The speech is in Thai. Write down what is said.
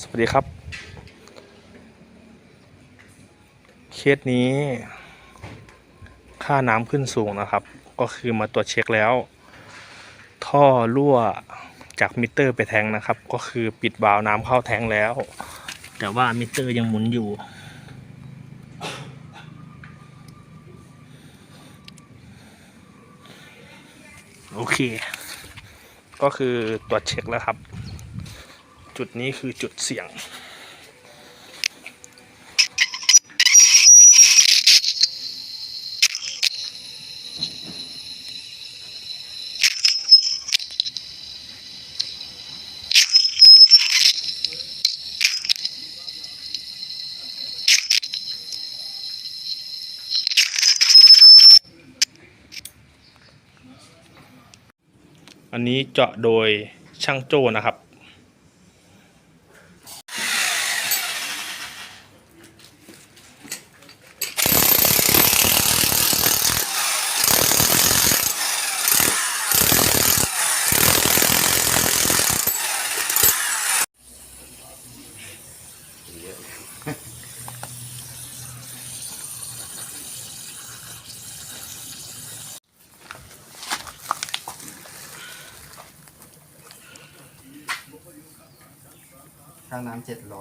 สวัสดีครับ เคสนี้ ค่าน้ำขึ้นสูงนะครับ ก็คือมาตรวจเช็คแล้ว ท่อรั่วจากมิเตอร์ไปแทงนะครับ ก็คือปิดวาล์วน้ำเข้าแทงแล้ว แต่ว่ามิเตอร์ยังหมุนอยู่ โอเค ก็คือตรวจเช็คแล้วครับ จุดนี้คือจุดเสี่ยง อันนี้เจาะโดยช่างโจ้นะครับ ค่าน้ำเจ็ดร้อย